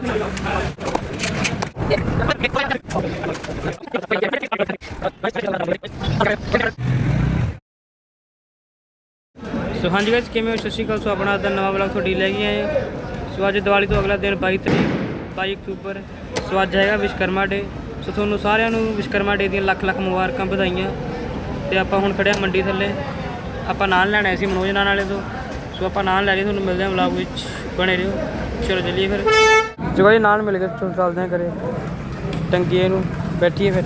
ਸੋ ਹਾਂਜੀ ਗਾਇਸ ਕਿਵੇਂ ਹੋ? ਸਤਿ ਸ਼੍ਰੀ ਅਕਾਲ। ਸੋ ਆਪਣਾ ਅੱਜ ਦਾ ਨਵਾਂ ਵਲੌਗ ਤੁਹਾਡੀ ਲੈ ਕੇ ਆਏ ਹਾਂ। ਸੋ ਅੱਜ ਦੀਵਾਲੀ ਤੋਂ ਅਗਲਾ ਦਿਨ 22 ਤਰੀਕ 22 ਅਕਤੂਬਰ। ਸੋ ਅੱਜ ਹੈਗਾ ਵਿਸ਼ਕਰਮਾ ਡੇ ਸੋ ਤੁਹਾਨੂੰ ਸਾਰਿਆਂ ਨੂੰ ਵਿਸ਼ਕਰਮਾ ਡੇ ਦੀਆਂ ਲੱਖ ਲੱਖ ਮੁਬਾਰਕਾਂ ਵਧਾਈਆਂ। ਤੇ ਆਪਾਂ ਹੁਣ ਖੜਿਆ ਮੰਡੀ ਥੱਲੇ। ਆਪਾਂ ਨਾਨ ਲੈਣਾ ਸੀ ਮਨੋਜ ਨਾਨ ਵਾਲੇ ਤੋਂ। ਸੋ ਆਪਾਂ ਨਾਲ ਲੈ ਲਈ ਤੁਹਾਨੂੰ ਮਿਲਦੇ ਹਾਂ ਵਲੌਗ ਵਿੱਚ। ਬਣੇ ਰਹੋ। ਚਲੋ ਚੱਲੀਏ ਫਿਰ। ਜੋ ਜੀ ਨਾਨ ਮਿਲ ਗਏ ਚੱਲਦੇ ਹਾਂ ਘਰੇ। ਟੰਗੀਏ ਨੂੰ, ਬੈਠੀਏ ਫਿਰ।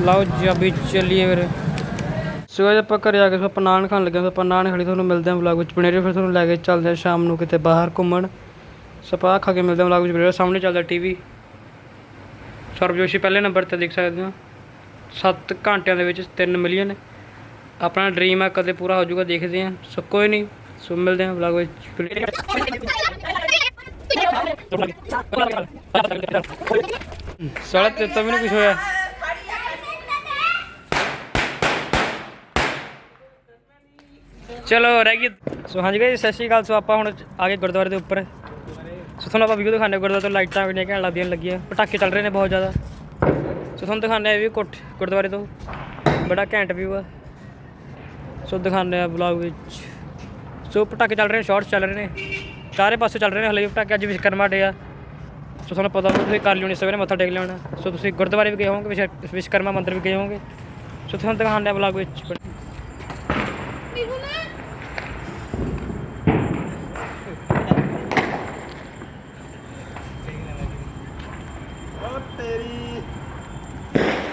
ਲਓ ਜੀ, ਅਭੀ ਚੱਲੀਏ ਫਿਰ। ਸੋ ਅੱਜ ਆਪਾਂ ਘਰੇ ਆ ਕੇ ਆਪਾਂ ਨਾਨ ਖਾਣ ਲੱਗੇ ਹਾਂ, ਆਪਾਂ ਨਾਨ ਖੜੀ ਤੁਹਾਨੂੰ ਮਿਲਦੇ ਹਾਂ ਵਲੌਗ ਵਿੱਚ। ਬਣੇ ਰਹੋ ਫਿਰ ਤੁਹਾਨੂੰ ਲੈ ਕੇ ਚੱਲਦੇ ਹਾਂ ਸ਼ਾਮ ਨੂੰ ਕਿਤੇ ਬਾਹਰ ਘੁੰਮਣ। ਸਪਾ ਖਾ ਕੇ ਮਿਲਦੇ ਹਾਂ ਵਲੌਗ ਵਿੱਚ ਬਣੇ ਰਹੋ ਸਾਹਮਣੇ ਚੱਲਦਾ ਟੀਵੀ। ਸਰਬਜੋਸ਼ੀ ਪਹਿਲੇ ਨੰਬਰ ਤੇ ਦੇਖ ਸਕਦੇ ਹੋ। 7 ਘੰਟਿਆਂ ਦੇ ਵਿੱਚ 3 ਮਿਲੀਅਨ। ਆਪਣਾ ਡ੍ਰੀਮ ਆ, ਕਦੇ ਪੂਰਾ ਹੋ ਜਾਊਗਾ, ਦੇਖਦੇ ਹਾਂ। ਸੋ ਕੋਈ ਨਹੀਂ। ਸੋ ਮਿਲਦੇ ਹਾਂ ਵਲੌਗ ਵਿੱਚ ਸਾਲਾ ਤੇ ਤਾਂ ਮੈਨੂੰ ਕੁਝ ਹੋਇਆ। ਚਲੋ, ਰਹਿ ਗਈ। ਸੋ ਹਾਂਜੀ ਗਾਇਸ ਸਤਿ ਸ਼੍ਰੀ ਅਕਾਲ। ਸੋ ਆਪਾਂ ਹੁਣ ਆ ਗਏ ਗੁਰਦੁਆਰੇ ਦੇ ਉੱਪਰ। ਸੋ ਤੁਹਾਨੂੰ ਆਪਾਂ ਵੀਡੀਓ ਦਿਖਾਣੇ ਗੁਰਦੁਆਰੇ ਤੋਂ ਲਾਈਟਾਂ ਵੀ ਘੈਂਟ ਲੱਗਦੀਆਂ, ਲੱਗੀਆਂ। ਪਟਾਕੇ ਚੱਲ ਰਹੇ ਨੇ ਬਹੁਤ ਜ਼ਿਆਦਾ। ਸੋ ਤੁਹਾਨੂੰ ਦਿਖਾਣੇ ਆ ਵੀ ਕੋਠ, ਗੁਰਦੁਆਰੇ ਤੋਂ। ਬੜਾ ਘੈਂਟ ਵਿਊ ਆ। ਸੋ ਦਿਖਾਣੇ ਆ ਵਲੌਗ ਵਿੱਚ। ਸੋ ਪਟਾਕੇ ਚੱਲ ਰਹੇ ਨੇ ਸ਼ਾਰਟਸ ਚੱਲ ਰਹੇ ਨੇ। ਚਾਰੇ ਪਾਸੇ ਚੱਲ ਰਹੇ ਨੇ ਹਲੇ ਵੀ ਪਟਾਕੇ, ਅੱਜ ਵਿਸ਼ਕਰਮਾ ਡੇ ਆ। ਸੋ ਤੁਹਾਨੂੰ ਪਤਾ ਹੋਊਗਾ ਤੁਸੀਂ ਕਰ ਲਿਓਣੀ ਸਵੇਰੇ ਮੱਥਾ ਟੇਕ ਲਿਆਉਣਾ ਸੋ ਤੁਸੀਂ ਗੁਰਦੁਆਰੇ ਵੀ ਗਏ ਹੋਵੋਗੇ, ਵਿਸ਼- ਵਿਸ਼ਕਰਮਾ ਮੰਦਿਰ ਵੀ ਗਏ ਹੋਵੋਗੇ। ਸੋ ਤੁਹਾਨੂੰ ਦਿਖਾਣੇ ਆ ਵਲੌਗ ਵਿੱਚ।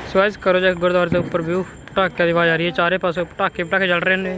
ਸੋ ਅੱਜ ਕਰੋ ਜਾ ਗੁਰਦੁਆਰੇ ਦੇ ਉੱਪਰ ਵਿਊ ਪਟਾਕਿਆਂ ਦੀ ਆਵਾਜ਼ ਆ ਰਹੀ ਹੈ, ਚਾਰੇ ਪਾਸੇ ਪਟਾਕੇ ਪਟਾਕੇ ਚੱਲ ਰਹੇ ਨੇ।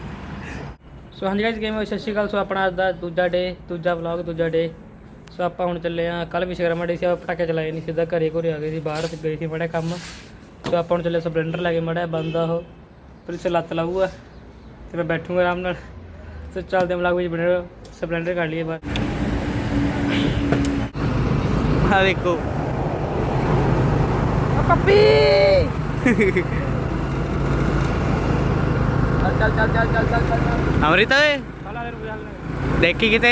ਸੋ ਹਾਂਜੀ ਗਾਇਸ ਗੇਮ ਸਤਿ ਸ਼੍ਰੀ ਅਕਾਲ। ਸੋ ਆਪਣਾ ਅੱਜ ਦਾ ਦੂਜਾ ਡੇ ਦੂਜਾ ਵਲੌਗ ਦੂਜਾ ਡੇ ਸੋ ਆਪਾਂ ਹੁਣ ਚੱਲੇ ਆ ਕੱਲ ਵਿਸ਼ਕਰਮਾ ਡੇ ਸੀ ਆਪਾਂ ਪਟਾਕੇ ਚਲਾਏ ਨਹੀਂ ਸਿੱਧਾ ਘਰੇ ਘਰੇ ਆ ਗਏ ਸੀ ਬਾਹਰ ਤੇ ਗਏ ਸੀ ਬੜਾ ਕੰਮ। ਸੋ ਆਪਾਂ ਹੁਣ ਚੱਲੇ ਸਪਲੈਂਡਰ ਲੈ ਕੇ ਮੜਾ ਬੰਦਾ ਉਹ। ਪੁਲਿਸ ਲੱਤ ਲਾਊਗਾ। ਤੇ ਮੈਂ ਬੈਠੂਗਾ ਆਰਾਮ ਨਾਲ। ਸੋ ਚੱਲਦੇ ਵਲੌਗ ਵਿੱਚ ਬਣੇ ਰਹੋ। ਸਪਲੈਂਡਰ ਕੱਢ ਲਈਏ ਬਾਹਰ। ਆ ਦੇਖੋ। ਪੱਪੀ! ਦੇ ਰੁਕ ਦੇਖੀ ਕਿਤੇ।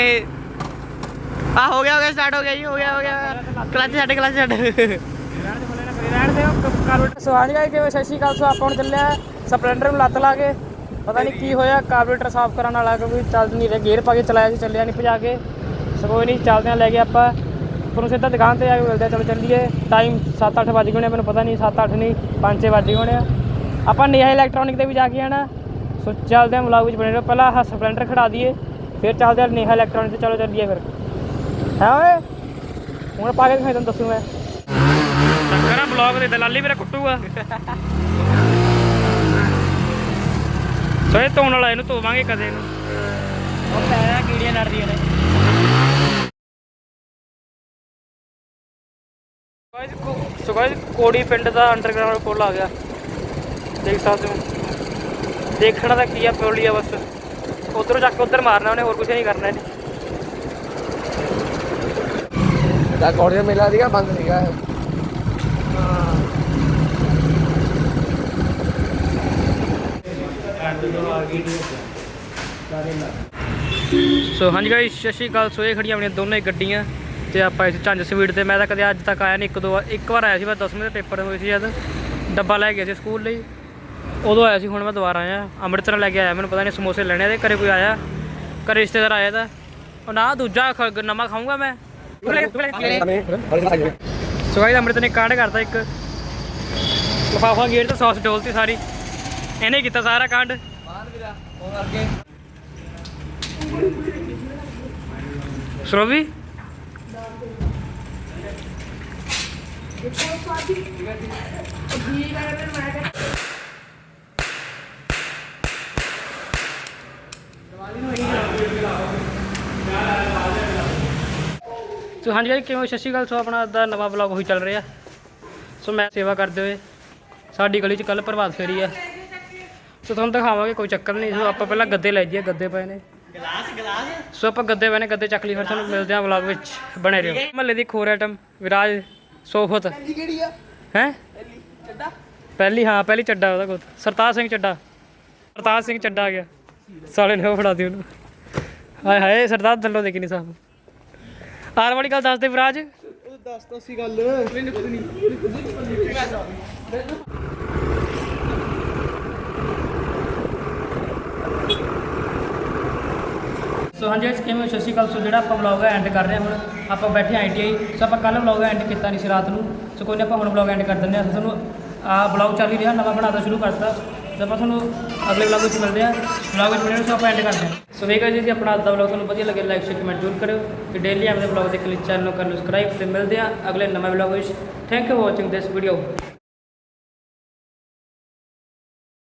ਆ ਹੋ ਗਿਆ ਹੋ ਗਿਆ ਸਟਾਰਟ ਹੋ ਗਿਆ ਜੀ ਹੋ ਗਿਆ ਹੋ ਗਿਆ। ਕਲੱਚ ਛੱਡ ਕਲੱਚ ਛੱਡ। ਰਹਿਣ ਦੇ ਕਾਰਬੋਰੇਟਰ ਸੋ ਹਾਂਜੀ ਗਾਇਸ ਕਿਵੇਂ ਸਤਿ ਸ਼੍ਰੀ ਅਕਾਲ ਸੋ ਆਪਾਂ ਹੁਣ ਚੱਲਿਆ। ਸਪਲੈਂਡਰ ਨੂੰ ਲੱਤ ਲਾ ਕੇ। ਪਤਾ ਨਹੀਂ ਕੀ ਹੋਇਆ ਕਾਰਬੋਰੇਟਰ ਸਾਫ਼ ਕਰਨ ਵਾਲਾ ਕਿਉਂਕਿ ਚੱਲ ਨਹੀਂ ਰਿਹਾ ਗੇਅਰ ਪਾ ਕੇ ਚਲਾਇਆ ਸੀ ਚੱਲਿਆ ਨਹੀਂ ਭਜਾ ਕੇ। ਸੋ ਕੋਈ ਨਹੀਂ ਚੱਲਦੇ ਆ ਲੈ ਕੇ ਆਪਾਂ। ਤੁਹਾਨੂੰ ਸਿੱਧਾ ਦੁਕਾਨ ਤੇ ਆ ਕੇ ਮਿਲਦੇ ਆ ਚਲੋ ਚੱਲੀਏ। ਟਾਈਮ 7-8 ਵਜ ਹੋਣੇ ਮੈਨੂੰ ਪਤਾ ਨਹੀਂ 7-8 ਨਹੀਂ 5-6 ਵਜ ਹੋਣੇ ਆ। ਆਪਾਂ ਨੇਹਾ ਇਲੈਕਟ੍ਰੋਨਿਕ ਤੇ ਵੀ ਜਾ ਕੇ ਆਣਾ ਸੋ ਚੱਲਦੇ ਆ ਵਲੌਗ ਵਿੱਚ ਬਣੇ ਰਹੋ। ਪਹਿਲਾਂ ਆਹ ਸਪਲੈਂਡਰ ਖੜਾ ਦਈਏ ਫਿਰ ਚੱਲਦੇ ਆ ਨੇਹਾ ਇਲੈਕਟ੍ਰੋਨਿਕ ਤੇ ਚਲੋ ਚੱਲੀਏ ਫਿਰ। ਹੈ ਓਏ? ਹੁਣ ਪਾ ਕੇ ਦਿਖਾਈ ਤੁਹਾਨੂੰ ਦੱਸੂ ਮੈਂ। ਟੱਕਰਾ ਬਲੌਗ ਦੇ ਦਲਾਲੀ ਮੇਰਾ ਕੁੱਟੂਗਾ ਸੋ ਇਹ ਧੋਣ ਵਾਲਾ ਇਹਨੂੰ ਧੋਵਾਂਗੇ ਕਦੇ ਇਹਨੂੰ। ਉਹ ਪੈਰਾ ਕੀੜੀਆਂ ਲੜਦੀਆਂ ਨੇ। ਸੋ ਗਾਇਸ ਕੋੜੀ ਪਿੰਡ ਦਾ ਅੰਡਰਗਰਾਉਂਡ ਪੁਲ ਆ ਗਿਆ। ਦੇਖ ਸਕਦੇ ਹੋ। ਦੇਖਣਾ ਤਾਂ ਕੀ ਆ ਪਿਓਲੀ ਆ ਬਸ। ਉਧਰੋਂ ਜਾ ਕੇ ਉਧਰ ਮਾਰਨਾ ਉਹਨੇ ਹੋਰ ਕੁਝ ਨਹੀਂ ਕਰਨਾ ਇਹਨੇ। ਦਾ ਕੋੜੀਆ ਮੇਲਾ ਸੀਗਾ ਬੰਦ ਸੀਗਾ ਸੋ ਹਾਂਜੀ ਗਾਇਸ ਸਤਿ ਸ਼੍ਰੀ ਅਕਾਲ। ਸੋ ਇਹ ਖੜੀਆਂ ਆਪਣੀਆਂ ਦੋਨੇ ਗੱਡੀਆਂ ਤੇ ਆਪਾਂ ਇਸ ਝੰਜ ਸਵੀਟ ਤੇ ਮੈਂ ਤਾਂ ਕਦੇ ਅੱਜ ਤੱਕ ਆਇਆ ਨਹੀਂ ਇੱਕ ਦੋ ਵਾਰ ਇੱਕ ਵਾਰ ਆਇਆ ਸੀ ਬਸ 10ਵੀਂ ਦੇ ਪੇਪਰ ਹੋਏ ਸੀ ਜਦ। ਡੱਬਾ ਲੈ ਗਿਆ ਸੀ ਸਕੂਲ ਲਈ। ਉਦੋਂ ਆਇਆ ਸੀ, ਹੁਣ ਮੈਂ ਦੁਬਾਰਾ ਆਇਆ। ਅੰਮ੍ਰਿਤਸਰ ਲੈ ਕੇ ਆਇਆ, ਮੈਨੂੰ ਪਤਾ ਨਹੀਂ ਸਮੋਸੇ ਲੈਣੇ ਤੇ ਘਰੇ ਕੋਈ ਆਇਆ। ਘਰੇ ਰਿਸ਼ਤੇਦਾਰ ਆਇਆ ਤਾਂ। ਉਹ ਨਾ, ਦੂਜਾ ਖ- ਖਾਊਂਗਾ ਮੈਂ। ਸੋ ਗਾਇਸ ਅੰਮ੍ਰਿਤ ਨੇ ਕਾਂਡ ਕਰਤਾ ਇੱਕ। ਲਫਾਫਾ ਗੇਟ ਤੇ ਸੌਸ ਡੋਲਤੀ ਸਾਰੀ। ਇਹਨੇ ਕੀਤਾ ਸਾਰਾ ਕਾਂਡ। ਸਰੋਵੀ? ਸੋ ਹਾਂਜੀ guys, ਕਿਵੇਂ? ਸਤਿ ਸ਼੍ਰੀ ਅਕਾਲ। ਸੋ ਆਪਣਾ ਦਾ ਨਵਾਂ ਵਲੌਗ ਉਹੀ ਚੱਲ ਰਿਹਾ। ਸੋ ਮੈਂ ਸੇਵਾ ਕਰਦੇ ਹੋਏ ਸਾਡੀ ਗਲੀ 'ਚ ਕੱਲ ਪ੍ਰਭਾਤ ਫੇਰੀ ਆ। ਸੋ ਤੁਹਾਨੂੰ ਦਿਖਾਵਾਂਗੇ ਕੋਈ ਚੱਕਰ ਨਹੀਂ। ਸੋ ਆਪਾਂ ਪਹਿਲਾਂ ਗੱਦੇ ਲੈ ਜੀਏ ਗੱਦੇ ਪਏ ਨੇ। Glass glass? ਸੋ ਆਪਾਂ ਗੱਦੇ ਪਏ ਨੇ ਗੱਦੇ ਚੱਕ ਲਈ ਫਿਰ ਤੁਹਾਨੂੰ ਮਿਲਦੇ ਹਾਂ ਵਲੌਗ ਵਿੱਚ। ਬਣੇ ਰਹੋ। ਮਹੱਲੇ ਦੀ ਖੋਰ ਆਈਟਮ ਵਿਰਾਜ ਸੋਫਤ ਕਿਹੜੀ ਆ? ਹੈ? ਪਹਿਲੀ ਹਾਂ ਪਹਿਲੀ ਚੱਡਾ ਉਹਦਾ ਕੋਲ। ਸਰਤਾਜ ਸਿੰਘ ਚੱਡਾ। ਸਰਤਾਜ ਸਿੰਘ ਚੱਡਾ ਆ ਗਿਆ। ਸਾਲੇ ਨੇ ਉਹ ਫੜਾ ਦੀ ਉਹਨੂੰ। ਹਾਏ ਹਾਏ ਸਰਦਾਰ ਥੱਲੋਂ ਦੇਖੀ ਨਹੀਂ ਸਾਫ਼। ਆਰ ਵਾਲੀ ਗੱਲ ਦੱਸ ਦੇ ਵਿਰਾਜ। ਦੱਸ ਤਾਂ ਸੀ ਗੱਲ ਮੈਨੂੰ ਕੁਝ ਨਹੀਂ ਸੋ ਹਾਂਜੀ ਇਸ ਕਿਵੇਂ ਸਤਿ ਸ਼੍ਰੀ ਅਕਾਲ। ਸੋ ਜਿਹੜਾ ਆਪਾਂ ਵਲੌਗ ਐਂਡ ਕਰ ਰਹੇ ਹਾਂ ਹੁਣ, ਆਪਾਂ ਬੈਠੇ ਆਈਟੀਆਈ ਸੋ ਆਪਾਂ ਕੱਲ ਵਲੌਗ ਐਂਡ ਕੀਤਾ ਨਹੀਂ ਸੀ ਰਾਤ ਨੂੰ। ਸੋ ਕੋਈ ਨਾ, ਆਪਾਂ ਹੁਣ ਵਲੌਗ ਐਂਡ ਕਰ ਦਿੰਦੇ ਹਾਂ। ਸੋ ਤੁਹਾਨੂੰ ਆ ਵਲੌਗ ਚੱਲ ਹੀ ਰਿਹਾ, ਨਵਾਂ ਬਣਾਉਣਾ ਸ਼ੁਰੂ ਕਰਤਾ। ਸੋ ਆਪਾਂ ਤੁਹਾਨੂੰ ਅਗਲੇ ਵਲੌਗ ਵਿੱਚ ਮਿਲਦੇ ਹਾਂ। ਵਲੌਗ ਵਿੱਚ ਮਿਲਣ ਸੋ ਆਪਾਂ ਐਂਡ ਕਰਦੇ ਹਾਂ। ਸੋ ਵੇਖ ਜੀ ਆਪਣਾ ਅੱਜ ਦਾ ਵਲੌਗ ਤੁਹਾਨੂੰ ਵਧੀਆ ਲੱਗੇ ਲਾਈਕ ਸ਼ੇਅਰ ਕਮੈਂਟ ਜ਼ਰੂਰ ਕਰਿਓ। ਤੇ ਡੇਲੀ ਆਪਣੇ ਦੇ ਵਲੌਗ ਦੇ ਕਲਿੱਕ ਚੈਨਲ ਨੂੰ ਕਰ ਲਓ ਸਬਸਕ੍ਰਾਈਬ ਤੇ ਮਿਲਦੇ ਹਾਂ ਅਗਲੇ ਨਵੇਂ ਵਲੌਗ ਵਿੱਚ। Thank you for watching this video